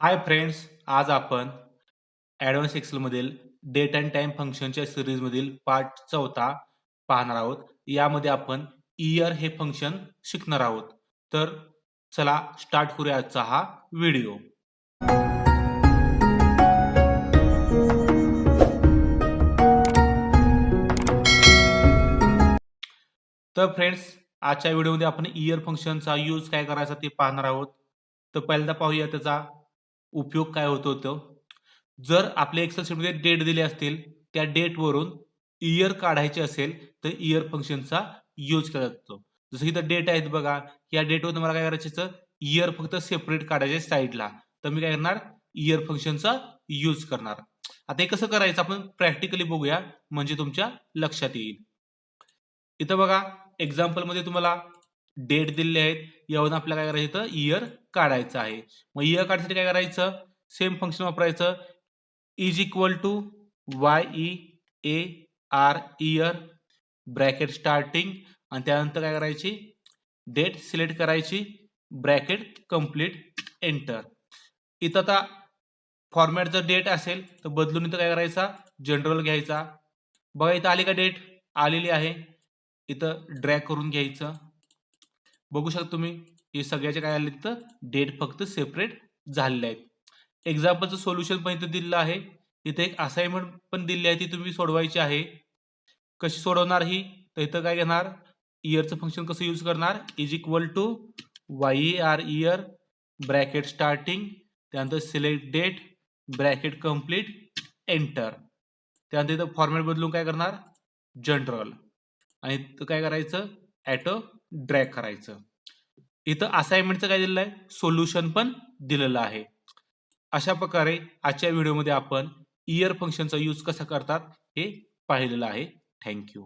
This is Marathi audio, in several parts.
हाय फ्रेंड्स आज आपण ॲडव्हान्स एक्सेलमधील डेट अँड टाइम फंक्शनच्या सिरीजमधील पार्ट चौथा पाहणार आहोत. यामध्ये आपण इयर हे फंक्शन शिकणार आहोत. तर चला स्टार्ट करूया आजचा हा व्हिडिओ तर फ्रेंड्स आजच्या व्हिडिओमध्ये आपण इयर फंक्शनचा यूज काय करायचा ते पाहणार आहोत. तर पहिल्यांदा पाहूया त्याचा उपयोग काय होतो तो? जर आपल्या एक्सेल शीटमध्ये डेट दिले असतील त्या डेटवरून इयर काढायचे असेल तर इयर फंक्शनचा यूज केला जातो जसं इथं डेट आहेत बघा या डेटवर तुम्हाला काय करायचं इयर फक्त सेपरेट काढायचे साईडला तर मी काय करणार? इयर फंक्शनचा यूज करणार. आता हे कसं करायचं? आपण प्रॅक्टिकली बघूया. म्हणजे तुमच्या लक्षात येईल. इथं बघा एक्झाम्पलमध्ये तुम्हाला डेट दिलेले आहेत. यावरून आपल्याला काय करायचं? इयर काढायचं आहे. मग इयर काढण्यासाठी काय करायचं? सेम फंक्शन वापरायचं. Is equal to Y E A R year bracket starting आणि त्यानंतर काय करायची? डेट सिलेक्ट करायची. ब्रॅकेट कंप्लीट एंटर इथं आता फॉर्मॅट जर डेट असेल तर बदलून इथं काय करायचा? जनरल घ्यायचा. बघा इथं आली का डेट आलेली आहे. इथं ड्रॅग करून घ्यायचं. बघू शकता तुम्ही. हे सगळ्याचे काय आले तर डेट फक्त सेपरेट झालेले आहेत. एक्झाम्पलचं सोल्युशन पण इथं दिलेलं आहे. इथे एक असाइनमेंट पण दिली आहे ती तुम्ही सोडवायची आहे. कशी सोडवणार ही? तर इथं काय घेणार? इयरचं फंक्शन कसं यूज करणार? Is equal to Y R year bracket starting त्यानंतर select date bracket complete enter त्यानंतर इथं फॉर्मॅट बदलून काय करणार? जनरल आणि इथं काय करायचं? ॲटो ड्रॅग करायचं. इथं असाइनमेंटचं काय दिलेलं आहे? सोल्युशन पण दिलेलं आहे. अशा प्रकारे आजच्या व्हिडिओमध्ये आपण इयर फंक्शनचा यूज कसा करतात हे पाहिलेलं आहे. थँक्यू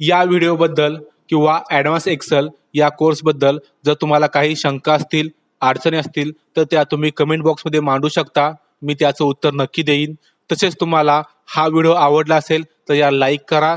या व्हिडिओबद्दल किंवा ॲडव्हान्स एक्सेल या कोर्सबद्दल जर तुम्हाला काही शंका असतील अडचणी असतील तर त्या तुम्ही कमेंट बॉक्समध्ये मांडू शकता. मी त्याचं उत्तर नक्की देईन. तसेच तुम्हाला हा व्हिडिओ आवडला असेल तर या लाईक करा.